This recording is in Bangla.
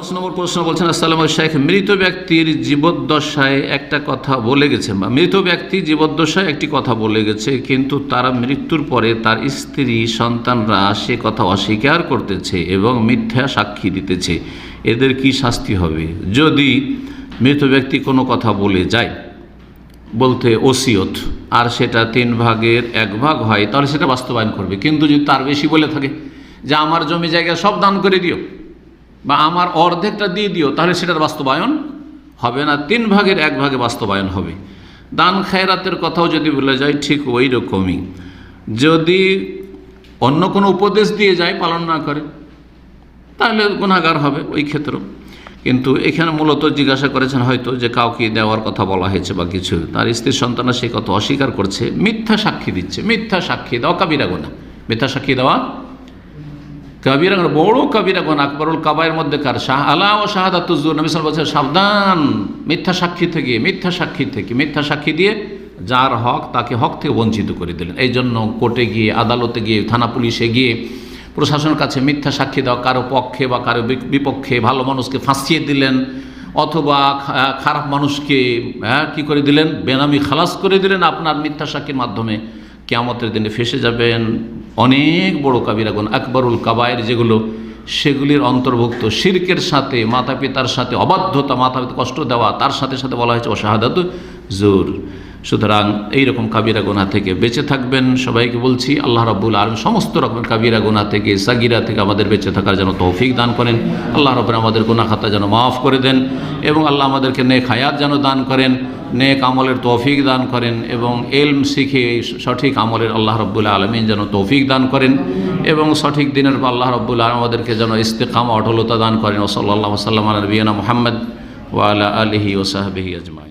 দশ নম্বর প্রশ্ন বলছেন, আসসালাম শেখ মৃত ব্যক্তির জীবদ্দশায় একটা কথা বলে গেছে। বা মৃত ব্যক্তি জীবদ্দশায় একটি কথা বলে গেছে, কিন্তু তারা মৃত্যুর পরে তার স্ত্রী, সন্তানরা সে কথা অস্বীকার করতেছে এবং মিথ্যা সাক্ষী দিতেছে। এদের কি শাস্তি হবে? যদি মৃত ব্যক্তি কোনো কথা বলে যায়, বলতে ওসিয়ত, আর সেটা তিন ভাগের এক ভাগ হয়, তাহলে সেটা বাস্তবায়ন করবে। কিন্তু যদি তার বেশি বলে থাকে, যে আমার জমি জায়গা সব দান করে দিও। বা আমার অর্ধেকটা দিয়ে দিও, তাহলে সেটার বাস্তবায়ন হবে না। তিন ভাগের এক ভাগে বাস্তবায়ন হবে। দান খায়রাতের কথাও যদি বলে যায় ঠিক ওই রকমই। যদি অন্য কোনো উপদেশ দিয়ে যায়, পালন না করে, তাহলে গুণাগার হবে ওই ক্ষেত্রেও। কিন্তু এখানে মূলত জিজ্ঞাসা করেছেন হয়তো যে কাউকে দেওয়ার কথা বলা হয়েছে বা কিছু। তার স্ত্রীর সন্তানরা সে কথা অস্বীকার করছে, মিথ্যা সাক্ষী দিচ্ছে, মিথ্যা সাক্ষী দেওয়া কাবিরা গোনা মিথ্যা সাক্ষী দেওয়া কাবিরা বড় কাবিরা গোনা আকবরুল কাবায়ের মধ্যে কার শাহ আলা ও শাহাদাতুজুর নবী সাল বলছে সাবধান, মিথ্যা সাক্ষী থেকে, মিথ্যা সাক্ষী থেকে, মিথ্যা সাক্ষী দিয়ে যার হক তাকে হক থেকে বঞ্চিত করে দিলেন। এই জন্য কোর্টে গিয়ে, আদালতে গিয়ে, থানা পুলিশে গিয়ে প্রশাসনের কাছে মিথ্যা সাক্ষী দেওয়া, কারও পক্ষে বা কারও বিপক্ষে ভালো মানুষকে ফাঁসিয়ে দিলেন, অথবা খারাপ মানুষকে কী করে দিলেন? বেনামি খালাস করে দিলেন আপনার মিথ্যা সাক্ষীর মাধ্যমে। কেয়ামতের দিনে ফেসে যাবেন অনেক বড় কাবিরাগুন আকবরুল কাবায়ের যেগুলো, সেগুলির অন্তর্ভুক্ত শির্কের সাথে মাতা পিতার সাথে অবাধ্যতা মাতা কষ্ট দেওয়া, তার সাথে সাথে বলা হয়েছে অসাহাদাত জোর। সুতরাং এইরকম কাবিরা গুনা থেকে বেঁচে থাকবেন। সবাইকে বলছি, আল্লাহ রাব্বুল আলম সমস্ত রকমের কাবিরা গুনা থেকে, সাগিরা থেকে আমাদের বেঁচে থাকার যেন তৌফিক দান করেন। আল্লাহ রব্বুল আমাদের গুনা খাতা যেন মাফ করে দেন এবং আল্লাহ আমাদেরকে নেক হায়াত যেন দান করেন, নেক আমলের তৌফিক দান করেন এবং এলম শিখে সঠিক আমলের আল্লাহ রব্বুল আলমিন যেন তৌফিক দান করেন এবং সঠিক দিনের পর আল্লাহ রব্বুল আলম আমাদেরকে যেন ইস্তেকামা, অটলতা দান করেন। ওসল্লা সাল্লাম নবীনা মোহাম্মদ ওয়ালা আলহি ওসাহাবিহি আজমাই